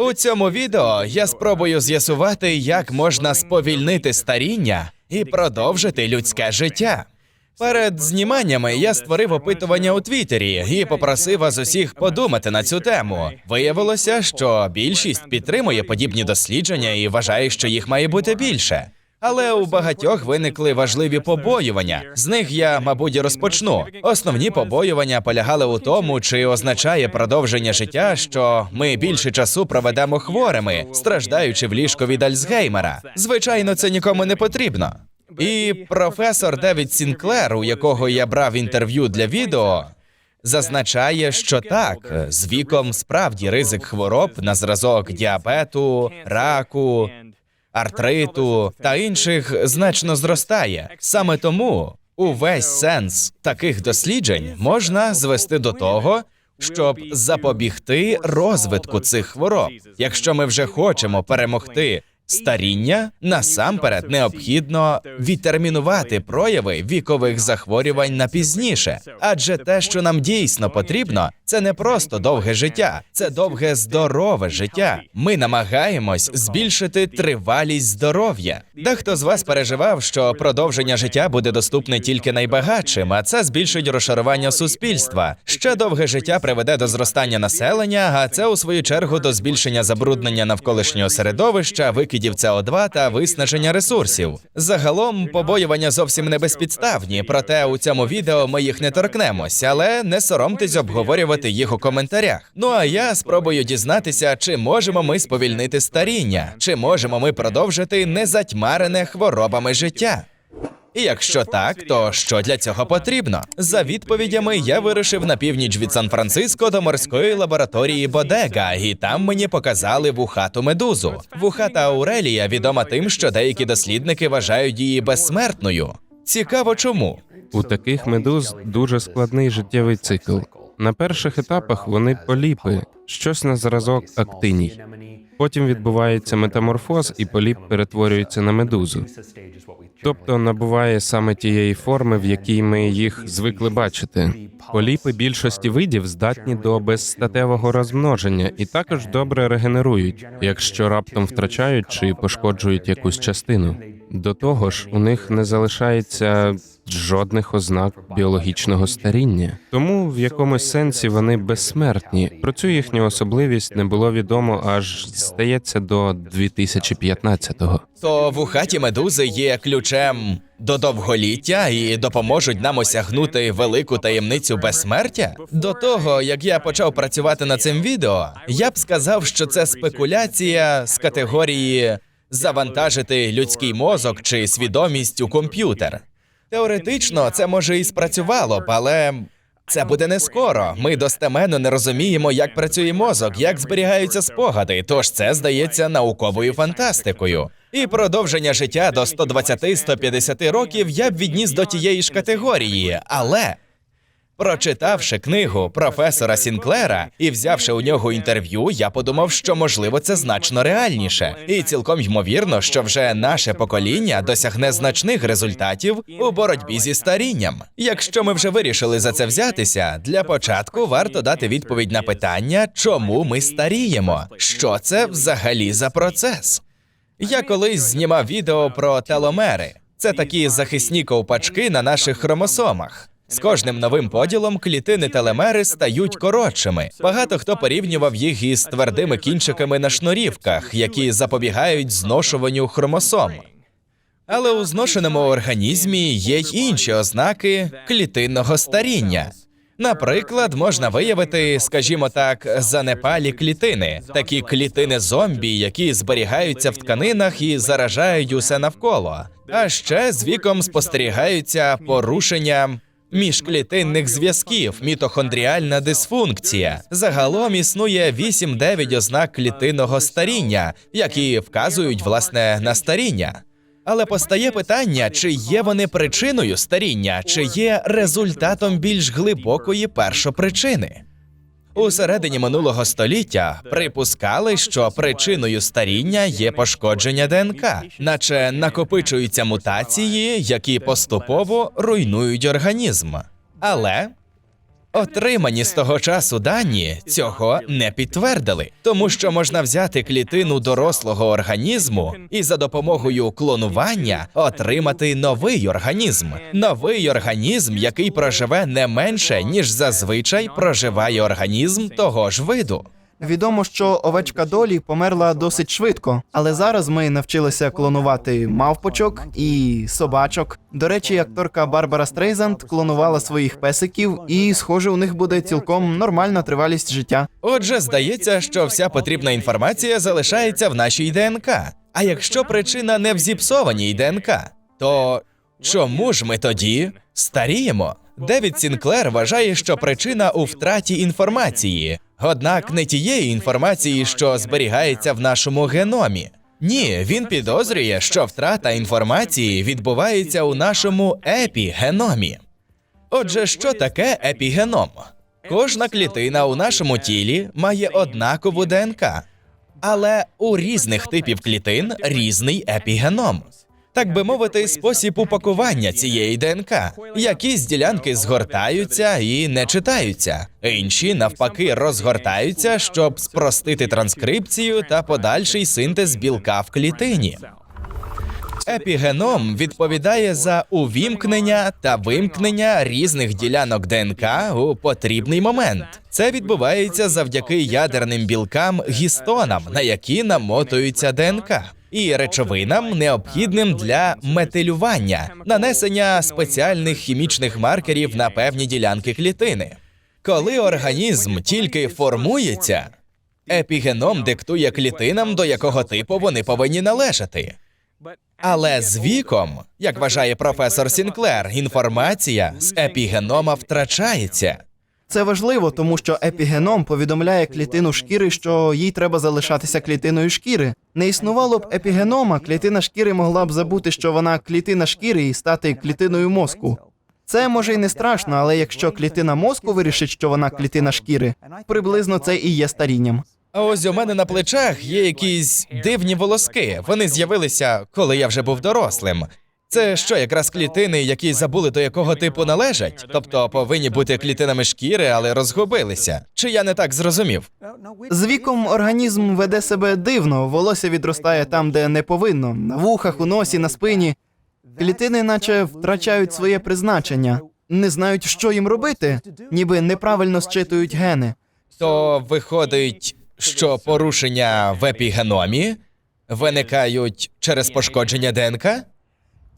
У цьому відео я спробую з'ясувати, як можна сповільнити старіння і продовжити людське життя. Перед зніманнями я створив опитування у Твіттері і попросив вас усіх подумати на цю тему. Виявилося, що більшість підтримує подібні дослідження і вважає, що їх має бути більше. Але у багатьох виникли важливі побоювання. З них я, мабуть, розпочну. Основні побоювання полягали у тому, чи означає продовження життя, що ми більше часу проведемо хворими, страждаючи в ліжку від Альцгеймера. Звичайно, це нікому не потрібно. І професор Девід Сінклер, у якого я брав інтерв'ю для відео, зазначає, що так, з віком справді ризик хвороб на зразок діабету, раку, артриту та інших значно зростає. Саме тому увесь сенс таких досліджень можна звести до того, щоб запобігти розвитку цих хвороб. Якщо ми вже хочемо перемогти старіння, насамперед необхідно відтермінувати прояви вікових захворювань на пізніше, адже те, що нам дійсно потрібно, це не просто довге життя, це довге здорове життя. Ми намагаємось збільшити тривалість здоров'я. Дехто з вас переживав, що продовження життя буде доступне тільки найбагатшим, а це збільшить розшарування суспільства. Ще довге життя приведе до зростання населення, а це у свою чергу до збільшення забруднення навколишнього середовища, викидів СО2 та виснаження ресурсів. Загалом побоювання зовсім не безпідставні, проте у цьому відео ми їх не торкнемось, але не соромтесь обговорювати їх у коментарях. Ну а я спробую дізнатися, чи можемо ми сповільнити старіння, чи можемо ми продовжити незатьмарене хворобами життя. І якщо так, то що для цього потрібно? За відповідями я вирушив на північ від Сан-Франциско до морської лабораторії Бодега, і там мені показали вухату медузу. Вухата Аурелія відома тим, що деякі дослідники вважають її безсмертною. Цікаво, чому? У таких медуз дуже складний життєвий цикл. На перших етапах вони поліпи, щось на зразок актиній. Потім відбувається метаморфоз, і поліп перетворюється на медузу. Тобто набуває саме тієї форми, в якій ми їх звикли бачити. Поліпи більшості видів здатні до безстатевого розмноження і також добре регенерують, якщо раптом втрачають чи пошкоджують якусь частину. До того ж, у них не залишається жодних ознак біологічного старіння. Тому в якомусь сенсі вони безсмертні. Про цю їхню особливість не було відомо аж здається до 2015-го. То вухаті медузи є ключем до довголіття і допоможуть нам осягнути велику таємницю безсмертя. До того як я почав працювати над цим відео, я б сказав, що це спекуляція з категорії завантажити людський мозок чи свідомість у комп'ютер. Теоретично це може і спрацювало б, але це буде не скоро. Ми достеменно не розуміємо, як працює мозок, як зберігаються спогади. Тож це здається науковою фантастикою. І продовження життя до 120-150 років я б відніс до тієї ж категорії, але. Прочитавши книгу професора Сінклера і взявши у нього інтерв'ю, я подумав, що можливо це значно реальніше, і цілком ймовірно, що вже наше покоління досягне значних результатів у боротьбі зі старінням. Якщо ми вже вирішили за це взятися, для початку варто дати відповідь на питання, чому ми старіємо, що це взагалі за процес. Я колись знімав відео про теломери. Це такі захисні ковпачки на наших хромосомах. З кожним новим поділом клітини телемери стають коротшими. Багато хто порівнював їх із твердими кінчиками на шнурівках, які запобігають зношуванню хромосом. Але у зношеному організмі є й інші ознаки клітинного старіння. Наприклад, можна виявити, скажімо так, занепалі клітини, такі клітини зомбі, які зберігаються в тканинах і заражають усе навколо. А ще з віком спостерігаються порушення міжклітинних зв'язків, мітохондріальна дисфункція. Загалом існує 8-9 ознак клітинного старіння, які вказують власне на старіння. Але постає питання, чи є вони причиною старіння, чи є результатом більш глибокої першопричини. У середині минулого століття припускали, що причиною старіння є пошкодження ДНК, наче накопичуються мутації, які поступово руйнують організм. Але Отримані з того часу дані цього не підтвердили, тому що можна взяти клітину дорослого організму і за допомогою клонування отримати новий організм. Новий організм, який проживе не менше, ніж зазвичай проживає організм того ж виду. Відомо, що овечка долі померла досить швидко, але зараз ми навчилися клонувати мавпочок і собачок. До речі, акторка Барбара Стрейзанд клонувала своїх песиків, і, схоже, у них буде цілком нормальна тривалість життя. Отже, здається, що вся потрібна інформація залишається в нашій ДНК. А якщо причина не в зіпсованій ДНК, то чому ж ми тоді старіємо? Девід Сінклер вважає, що причина у втраті інформації, однак не тієї інформації, що зберігається в нашому геномі. Ні, він підозрює, що втрата інформації відбувається у нашому епігеномі. Отже, що таке епігеном? Кожна клітина у нашому тілі має однакову ДНК, але у різних типів клітин різний епігеном. Так би мовити, спосіб упакування цієї ДНК. Якісь ділянки згортаються і не читаються, інші навпаки розгортаються, щоб спростити транскрипцію та подальший синтез білка в клітині. Епігеном відповідає за увімкнення та вимкнення різних ділянок ДНК у потрібний момент. Це відбувається завдяки ядерним білкам гістонам, на які намотується ДНК. І речовинам, необхідним для метилювання, нанесення спеціальних хімічних маркерів на певні ділянки клітини. Коли організм тільки формується, епігеном диктує клітинам, до якого типу вони повинні належати. Але з віком, як вважає професор Сінклер, інформація з епігенома втрачається. Це важливо, тому що епігеном повідомляє клітину шкіри, що їй треба залишатися клітиною шкіри. Не існувало б епігенома, клітина шкіри могла б забути, що вона клітина шкіри і стати клітиною мозку. Це може й не страшно, але якщо клітина мозку вирішить, що вона клітина шкіри, приблизно це і є старінням. А ось у мене на плечах є якісь дивні волоски. Вони з'явилися, коли я вже був дорослим. Це що, якраз клітини, які забули до якого типу належать, тобто повинні бути клітинами шкіри, але розгубилися. Чи я не так зрозумів? З віком організм веде себе дивно, волосся відростає там, де не повинно, на вухах, у носі, на спині. Клітини, наче втрачають своє призначення, не знають, що їм робити, ніби неправильно зчитують гени. То виходить, що порушення в епігеномі виникають через пошкодження ДНК?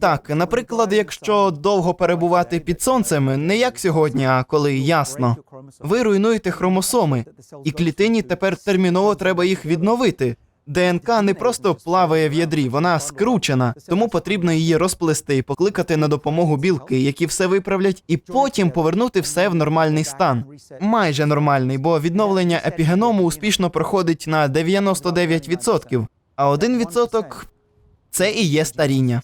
Так, наприклад, якщо довго перебувати під сонцем, не як сьогодні, а коли ясно, ви руйнуєте хромосоми, і клітині тепер терміново треба їх відновити. ДНК не просто плаває в ядрі, вона скручена, тому потрібно її розплести і покликати на допомогу білки, які все виправлять, і потім повернути все в нормальний стан. Майже нормальний, бо відновлення епігеному успішно проходить на 99%, а 1% – це і є старіння.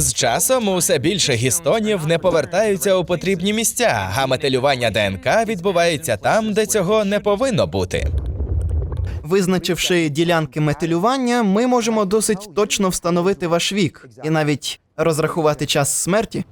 З часом усе більше гістонів не повертаються у потрібні місця, а метилювання ДНК відбувається там, де цього не повинно бути. Визначивши ділянки метилювання, ми можемо досить точно встановити ваш вік і навіть розрахувати час смерті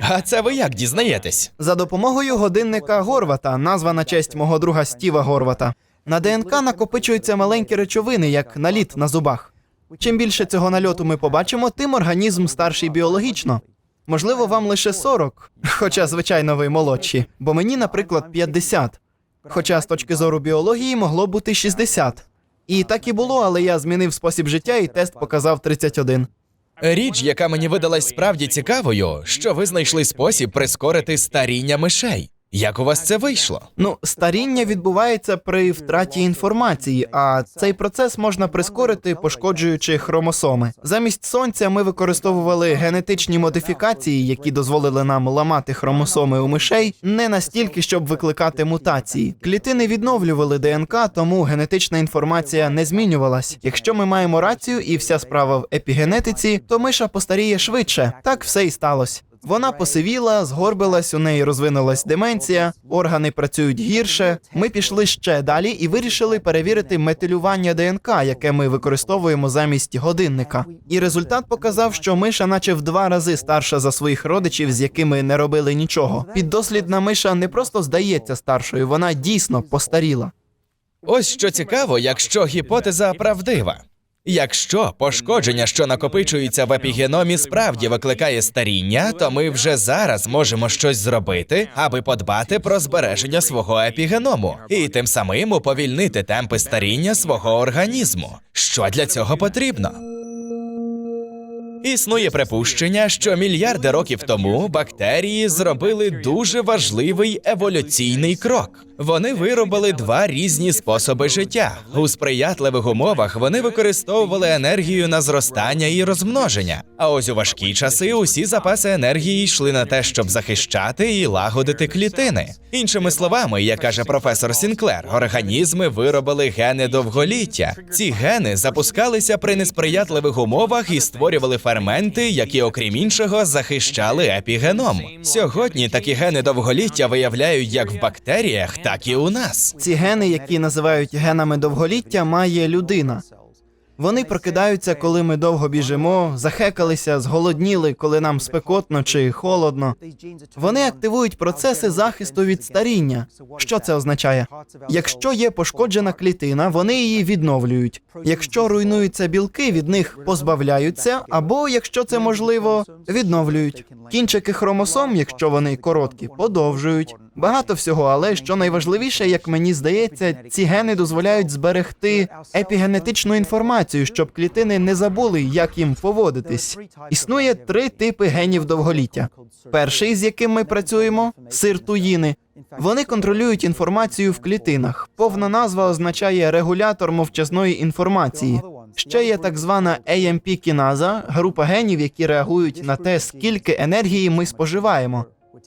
А це ви як дізнаєтесь? за допомогою годинника Горвата, назва на честь мого друга Стіва Горвата. На ДНК накопичуються маленькі речовини, як наліт на зубах. Чим більше цього нальоту ми побачимо, тим організм старший біологічно. Можливо, вам лише 40, хоча, звичайно, ви молодші, бо мені, наприклад, 50. Хоча з точки зору біології могло бути 60. І так і було, але я змінив спосіб життя, і тест показав 31. Річ, яка мені видалась справді цікавою, що ви знайшли спосіб прискорити старіння мишей. Як у вас це вийшло? Ну, старіння відбувається при втраті інформації, а цей процес можна прискорити, пошкоджуючи хромосоми. Замість сонця ми використовували генетичні модифікації, які дозволили нам ламати хромосоми у мишей, не настільки, щоб викликати мутації. Клітини відновлювали ДНК, тому генетична інформація не змінювалась. Якщо ми маємо рацію і вся справа в епігенетиці, то миша постаріє швидше. Так все і сталося. Вона посивіла, згорбилась, у неї розвинулась деменція, органи працюють гірше. Ми пішли ще далі і вирішили перевірити метилювання ДНК, яке ми використовуємо замість годинника. І результат показав, що миша, наче в два рази старша за своїх родичів, з якими не робили нічого. Піддослідна миша не просто здається старшою, вона дійсно постаріла. Ось що цікаво, якщо гіпотеза правдива. Якщо пошкодження, що накопичується в епігеномі, справді викликає старіння, то ми вже зараз можемо щось зробити, аби подбати про збереження свого епігеному і тим самим уповільнити темпи старіння свого організму. Що для цього потрібно? Існує припущення, що мільярди років тому бактерії зробили дуже важливий еволюційний крок. Вони виробили два різні способи життя. У сприятливих умовах вони використовували енергію на зростання і розмноження. А ось у важкі часи усі запаси енергії йшли на те, щоб захищати і лагодити клітини. Іншими словами, як каже професор Сінклер, організми виробили гени довголіття. Ці гени запускалися при несприятливих умовах і створювали ферменти, які, окрім іншого, захищали епігеном. Сьогодні такі гени довголіття виявляють як в бактеріях, так і у нас. Ці гени, які називають генами довголіття, має людина. Вони прокидаються, коли ми довго біжимо, захекалися, зголодніли, коли нам спекотно чи холодно. Вони активують процеси захисту від старіння. Що це означає? Якщо є пошкоджена клітина, вони її відновлюють. Якщо руйнуються білки, від них позбавляються, або якщо це можливо, відновлюють. Кінчики хромосом, якщо вони короткі, подовжують. Багато всього, але що найважливіше, як мені здається, ці гени дозволяють зберегти епігенетичну інформацію, щоб клітини не забули, як їм поводитись. Існує три типи генів довголіття. Перший, з яким ми працюємо, сиртуїни. Вони контролюють інформацію в клітинах. Повна назва означає регулятор мовчазної інформації. Ще є так звана amp кіназа група генів, які реагують на те, скільки енергії ми споживаємо,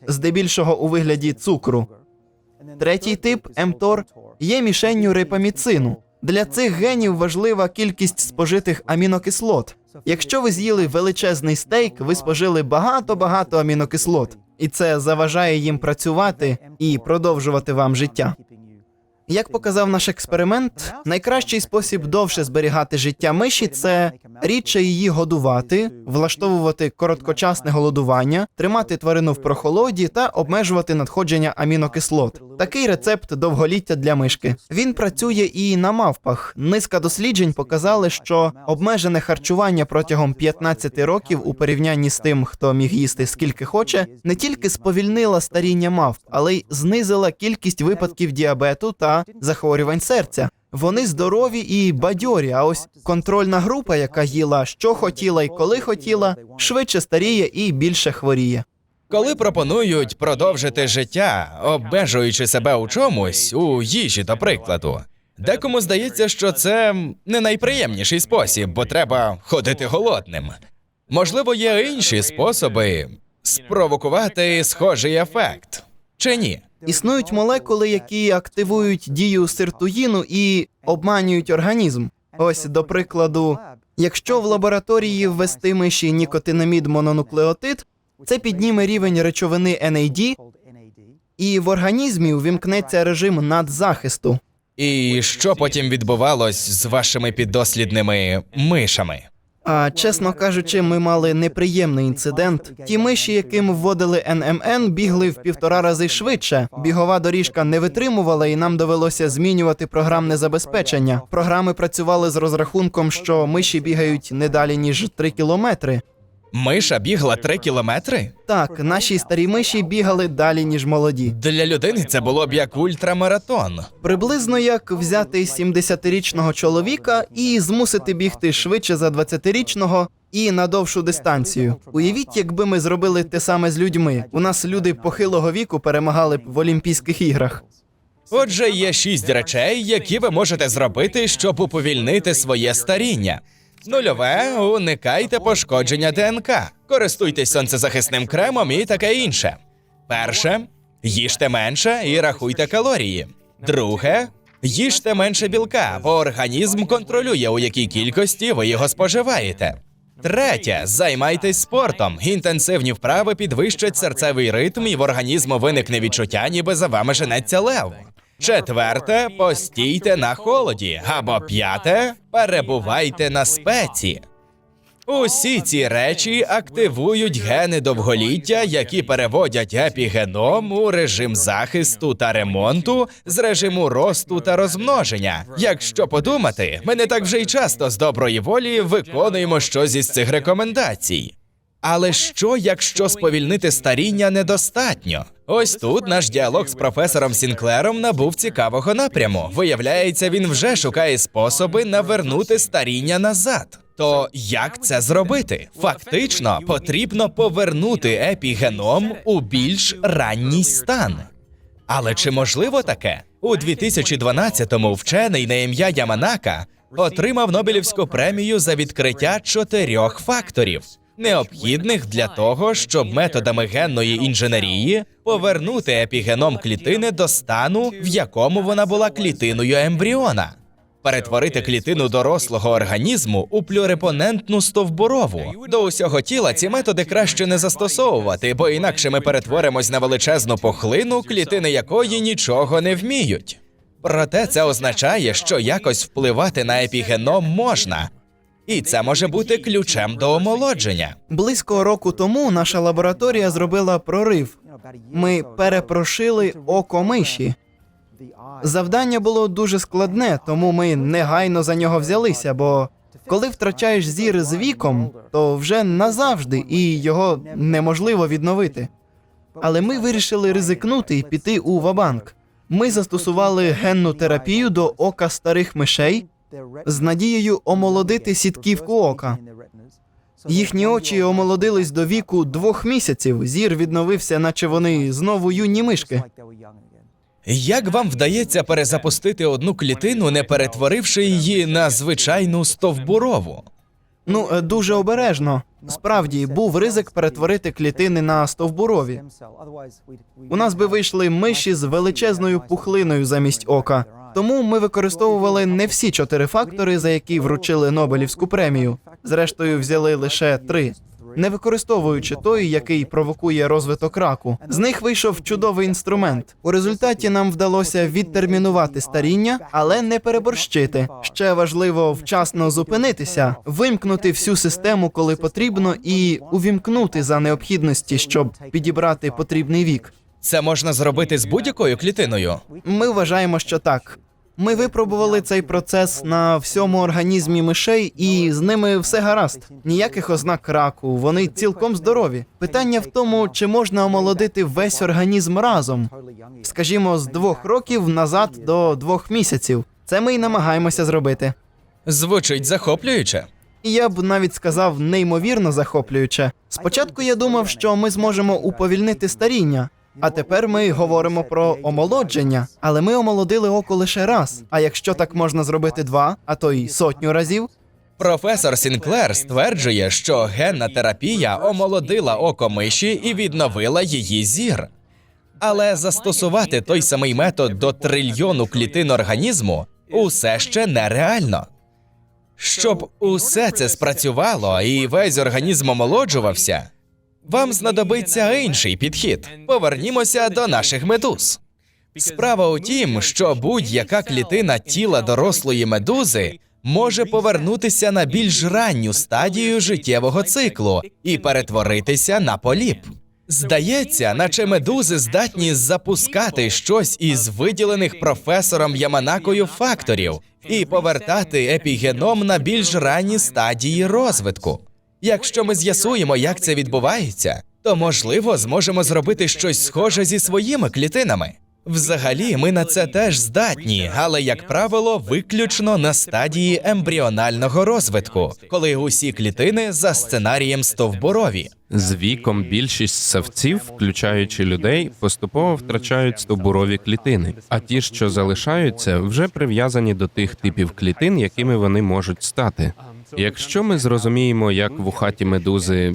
здебільшого у вигляді цукру. Третій тип МТОР є мішенню рипаміцину. Для цих генів важлива кількість спожитих амінокислот. Якщо ви з'їли величезний стейк, ви спожили багато-багато амінокислот, і це заважає їм працювати і продовжувати вам життя. Як показав наш експеримент, найкращий спосіб довше зберігати життя миші це рідше її годувати, влаштовувати короткочасне голодування, тримати тварину в прохолоді та обмежувати надходження амінокислот. Такий рецепт довголіття для мишки. Він працює і на мавпах. Низка досліджень показали, що обмежене харчування протягом 15 років у порівнянні з тим, хто міг їсти скільки хоче, не тільки сповільнила старіння мавп, але й знизила кількість випадків діабету та захворювань серця. Вони здорові і бадьорі. А ось контрольна група, яка їла що хотіла і коли хотіла, швидше старіє і більше хворіє. Коли пропонують продовжити життя, обмежуючи себе у чомусь, у їжі, до прикладу. Декому здається, що це не найприємніший спосіб, бо треба ходити голодним. Можливо, є інші способи спровокувати схожий ефект. Чи ні? Існують молекули, які активують дію сиртуїну і обманюють організм. Ось, до прикладу, якщо в лабораторії ввести миші нікотинамід мононуклеотид, це підніме рівень речовини NAD, і в організмі увімкнеться режим надзахисту. І що потім відбувалось з вашими піддослідними мишами? А чесно кажучи, ми мали неприємний інцидент. Ті миші, яким вводили НМН, бігли в півтора рази швидше. Бігова доріжка не витримувала, і нам довелося змінювати програмне забезпечення. Програми працювали з розрахунком, що миші бігають не далі ніж 3 кілометри. Миша бігла три кілометри? Так, наші старі миші бігали далі ніж молоді. Для людини це було б як ультрамаратон. Приблизно як взяти 70-річного чоловіка і змусити бігти швидше за 20-річного і на довшу дистанцію. Уявіть, якби ми зробили те саме з людьми. У нас люди похилого віку перемагали б в Олімпійських іграх. Отже, є шість речей, які ви можете зробити, щоб уповільнити своє старіння. Нульове уникайте пошкодження ДНК, користуйтесь сонцезахисним кремом і таке інше. Перше їжте менше і рахуйте калорії. Друге їжте менше білка, бо організм контролює, у якій кількості ви його споживаєте. Третє, займайтесь спортом. Інтенсивні вправи підвищать серцевий ритм, і в організму виникне відчуття, ніби за вами женеться лев. Четверте, постійте на холоді. Або п'яте, перебувайте на спеці. Усі ці речі активують гени довголіття, які переводять епігеном у режим захисту та ремонту з режиму росту та розмноження. Якщо подумати, ми не так вже й часто з доброї волі виконуємо щось із цих рекомендацій. Але що, якщо сповільнити старіння недостатньо? Ось тут наш діалог з професором Сінклером набув цікавого напряму. Виявляється, він вже шукає способи навернути старіння назад. То як це зробити? Фактично потрібно повернути епігеном у більш ранній стан. Але чи можливо таке? У 2012-му вчений на ім'я Яманака отримав Нобелівську премію за відкриття чотирьох факторів, необхідних для того, щоб методами генної інженерії повернути епігеном клітини до стану, в якому вона була клітиною ембріона. Перетворити клітину дорослого організму у плюрипонентну стовбурову. До усього тіла ці методи краще не застосовувати, бо інакше ми перетворимось на величезну пухлину, клітини якої нічого не вміють. Проте це означає, що якось впливати на епігеном можна, і це може бути ключем до омолодження. Близько року тому наша лабораторія зробила прорив. Ми перепрошили око миші. Завдання було дуже складне, тому ми негайно за нього взялися. Бо коли втрачаєш зір з віком, то вже назавжди і його неможливо відновити. Але ми вирішили ризикнути і піти у Вабанк. Ми застосували генну терапію до ока старих мишей з надією омолодити сітківку ока. Їхні очі омолодились до віку двох місяців. Зір відновився, наче вони знову юні мишки. Як вам вдається перезапустити одну клітину, не перетворивши її на звичайну стовбурову? Ну е, дуже обережно. Справді був ризик перетворити клітини на стовбурові. У нас би вийшли миші з величезною пухлиною замість ока. Тому ми використовували не всі чотири фактори, за які вручили Нобелівську премію. Зрештою, взяли лише три. Не використовуючи той, який провокує розвиток раку, з них вийшов чудовий інструмент. У результаті нам вдалося відтермінувати старіння, але не переборщити. Ще важливо вчасно зупинитися, вимкнути всю систему, коли потрібно, і увімкнути за необхідності, щоб підібрати потрібний вік. Це можна зробити з будь-якою клітиною. Ми вважаємо, що так. Ми випробували цей процес на всьому організмі мишей, і з ними все гаразд. Ніяких ознак раку, вони цілком здорові. Питання в тому, чи можна омолодити весь організм разом, скажімо, з двох років назад до двох місяців. Це ми й намагаємося зробити. Звучить захоплююче. І я б навіть сказав неймовірно захоплююче. Спочатку я думав, що ми зможемо уповільнити старіння. А тепер ми говоримо про омолодження, але ми омолодили око лише раз. А якщо так можна зробити два, а то й сотню разів, Професор Сінклер стверджує, що генна терапія омолодила око миші і відновила її зір. Але застосувати той самий метод до трильйону клітин організму усе ще нереально. Щоб усе це спрацювало і весь організм омолоджувався, вам знадобиться інший підхід. Повернімося до наших медуз. Справа у тім, що будь-яка клітина тіла дорослої медузи може повернутися на більш ранню стадію життєвого циклу і перетворитися на поліп. Здається, наче медузи здатні запускати щось із виділених професором Яманакою факторів і повертати епігеном на більш ранні стадії розвитку. Якщо ми з'ясуємо, як це відбувається, то можливо зможемо зробити щось схоже зі своїми клітинами. Взагалі, ми на це теж здатні, але як правило, виключно на стадії ембріонального розвитку, коли усі клітини за сценарієм стовбурові. З віком більшість савців, включаючи людей, поступово втрачають стовбурові клітини, а ті, що залишаються, вже прив'язані до тих типів клітин, якими вони можуть стати. Якщо ми зрозуміємо, як вухаті медузи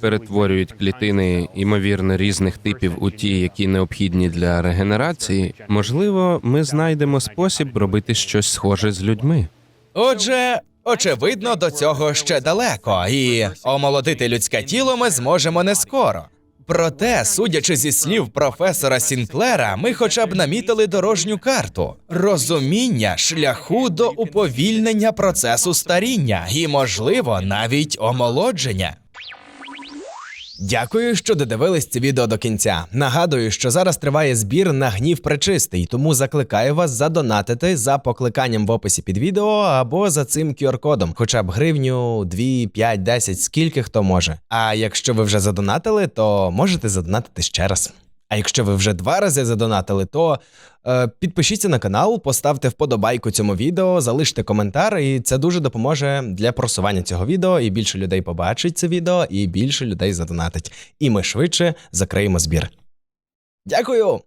перетворюють клітини ймовірно різних типів у ті, які необхідні для регенерації, можливо, ми знайдемо спосіб робити щось схоже з людьми. Отже, Очевидно, до цього ще далеко, і омолодити людське тіло ми зможемо не скоро. Проте, судячи зі слів професора Сінклера, ми хоча б намітили дорожню карту розуміння шляху до уповільнення процесу старіння і, можливо, навіть омолодження. Дякую, що додивились це відео до кінця. Нагадую, що зараз триває збір на гнів пречистий, тому закликаю вас задонатити за покликанням в описі під відео або за цим QR-кодом, хоча б гривню, 2, 5, 10, скільки хто може. А якщо ви вже задонатили, то можете задонатити ще раз. А якщо ви вже два рази задонатили, то підпишіться на канал, поставте вподобайку цьому відео, залиште коментар, і це дуже допоможе для просування цього відео. І більше людей побачить це відео, і більше людей задонатить. І ми швидше закриємо збір. Дякую!